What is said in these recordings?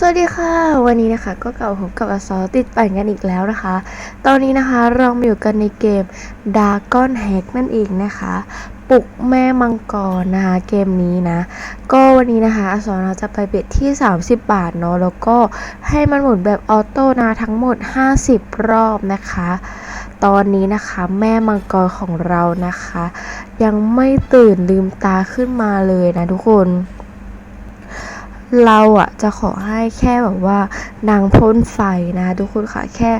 สวัสดีค่ะ วันนี้นะคะก็กลับมาพบกับอซอติดปั่นกันอีกแล้วนะคะ ตอนนี้นะคะเรามาอยู่กันในเกม d a r g o n Hack นั่นเองนะคะปลุกแม่มังกรนะคะเกมนี้นะ ก็วันนี้นะคะอสอเราจะไปเบ็ดที่ 30 บาทเนาะแล้วก็ให้มันหมุนแบบออโต้นะทั้งหมด 50 รอบนะคะ ตอนนี้นะคะแม่มังกรของเรานะคะ ยังไม่ตื่นลืมตาขึ้นมาเลยนะทุกคน เราอะจะขอให้แค่แบบว่านางพ่นไฟนะคะทุกคนค่ะแค่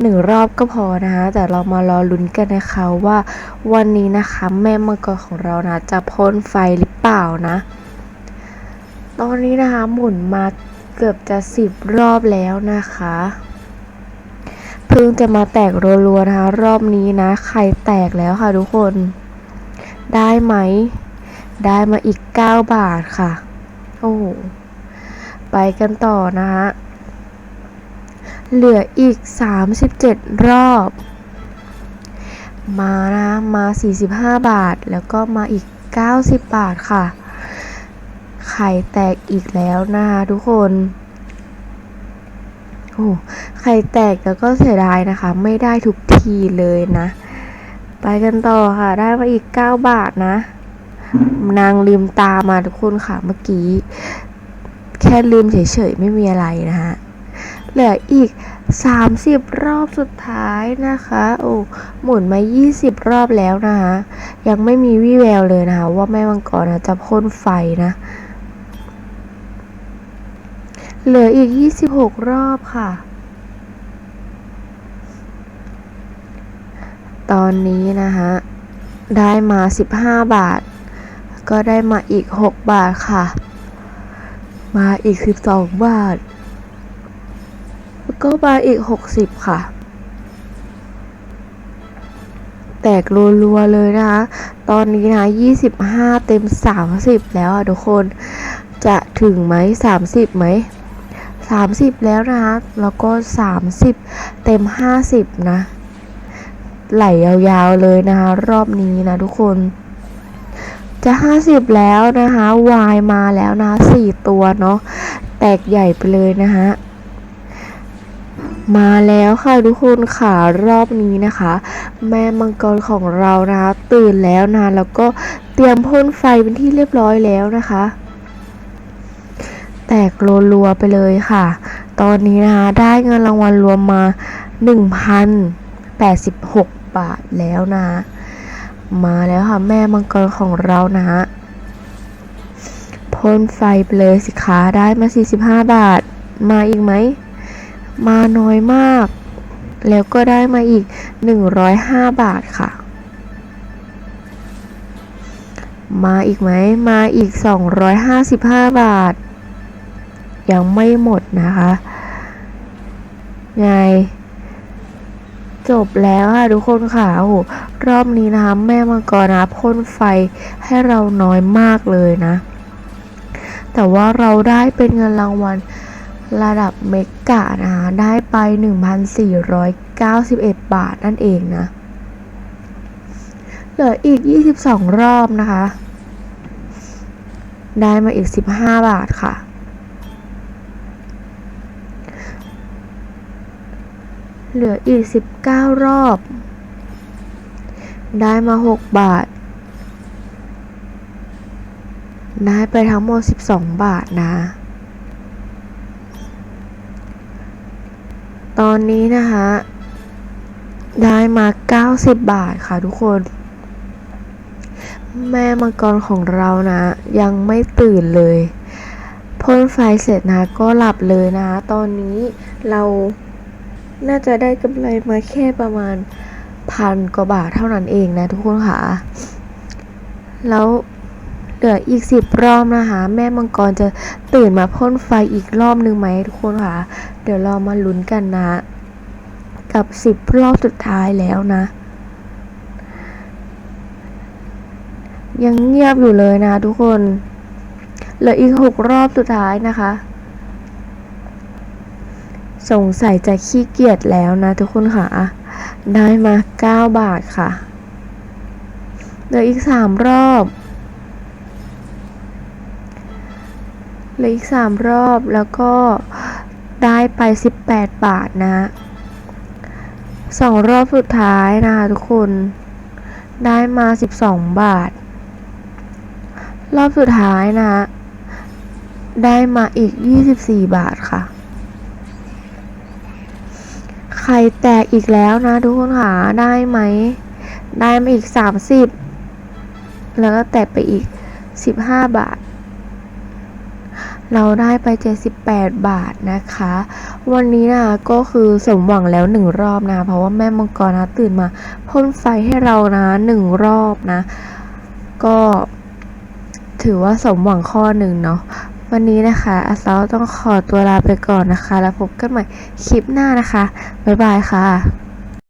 หนึ่งรอบก็พอนะคะแต่เรามารอลุ้นกันนะคะว่าวันนี้นะคะ แม่มังกรของเรานะจะพ่นไฟหรือเปล่านะ ตอนนี้นะคะหมุนมาเกือบจะสิบรอบแล้วนะคะเพิ่งจะมาแตกรัวๆนะคะรอบนี้นะไข่แตกแล้วค่ะทุกคนได้ไหม ได้มาอีก 9 บาทค่ะ โอ้ ไปกันต่อนะฮะเหลืออีก 37 รอบ มานะมา 45 บาท แล้วก็มาอีก 90 บาทค่ะ ไข่แตกอีกแล้วนะคะทุกคนโอ้ไข่แตกแล้วก็เสียดายนะคะ ไม่ได้ทุกทีเลยนะ ไปกันต่อค่ะ ได้มาอีก 9 บาทนะ นางลืมตามาทุกคนค่ะเมื่อกี้ แค่ลืมเฉยๆ ไม่มีอะไรนะฮะ เหลืออีก 30 รอบสุดท้ายนะคะ โอ้หมุนมา 20 รอบแล้วนะคะ ยังไม่มีวี่แววเลยนะคะว่าแม่มังกรนะจะพ่นไฟนะ เหลืออีก 26 รอบค่ะตอนนี้นะคะได้มา 15 บาท ก็ได้มาอีก 6 บาทค่ะ มาอีก12บาท แล้วก็มาอีก60ค่ะ แตกรัวๆเลยนะคะ ตอนนี้นะ25เต็ม30แล้วอะทุกคน จะถึงไหม30ไหม30แล้วนะคะ แล้วก็30เต็ม50นะ ไหลยาวๆเลยนะคะ รอบนี้นะทุกคน จะ 50 แล้วนะคะวายมาแล้วนะ4ตัวเนาะแตกใหญ่ไปเลยนะคะมาแล้วค่ะทุกคนค่ะรอบนี้นะคะ แม่มังกรของเรานะคะ ตื่นแล้วนะแล้วก็เตรียมพ่นไฟเป็นที่เรียบร้อยแล้วนะคะ แตกรัวๆไปเลยค่ะ ตอนนี้นะคะได้เงินรางวัลรวมมา 1,086 บาทแล้วนะ มาแล้วค่ะ แม่มังกรของเรานะฮะพ่นไฟไปเลยสิคะได้มา 45 บาท มาอีกไหม มาน้อยมาก แล้วก็ได้มาอีก 105 บาทค่ะ มาอีกไหม มาอีก 255 บาท ยังไม่หมดนะคะ ไง จบแล้วค่ะทุกคนค่ะโอ้โหรอบนี้นะคะแม่มังกรนะพ่นไฟให้เราน้อยมากเลยนะ แต่ว่าเราได้เป็นเงินรางวัลระดับเมกะนะคะได้ไป 1,491 บาทนั่นเองนะ เหลืออีก 22 รอบนะคะ ได้มาอีก 15 บาทค่ะ เหลืออีก 19 รอบ ได้มา 6 บาท ได้ไปทั้งหมด 12 บาทนะ ตอนนี้นะคะ ได้มา 90 บาทค่ะทุกคน แม่มังกรของเรานะ ยังไม่ตื่นเลยพ่นไฟเสร็จนะก็หลับเลยนะ ตอนนี้เรา น่าจะได้กำไรมาแค่ประมาณพันกว่าบาทเท่านั้นเองนะทุกคนค่ะ แล้วเหลืออีกสิบรอบนะคะ แม่มังกรจะตื่นมาพ่นไฟอีกรอบหนึ่งไหมทุกคนค่ะ เดี๋ยวเรามาลุ้นกันนะ กับสิบรอบสุดท้ายแล้วนะ ยังเงียบอยู่เลยนะทุกคน เหลืออีกหกรอบสุดท้ายนะคะ สงสัยจะขี้เกียจแล้วนะทุกคนค่ะ ได้มา 9 บาทค่ะ เหลืออีก 3 รอบเหลืออีกสามรอบแล้วก็ได้ไป 18 บาทนะสองรอบสุดท้ายนะคะทุกคน ได้มา 12 บาท รอบสุดท้ายนะ ได้มาอีก 24 บาทค่ะ ไข่แตกอีกแล้วนะทุกคนค่ะได้ไหม ได้มาอีก30แล้วก็แตกไปอีก15บาท เราได้ไป78บาทนะคะ วันนี้นะก็คือสมหวังแล้วหนึ่งรอบนะ เพราะว่าแม่มังกรนะตื่นมาพ่นไฟให้เรานะหนึ่งรอบนะ ก็ถือว่าสมหวังข้อหนึ่งเนาะ วันนี้นะคะอาซาต้องขอตัวลาไปก่อนนะคะ แล้วพบกันใหม่คลิปหน้านะคะ บ๊ายบายค่ะ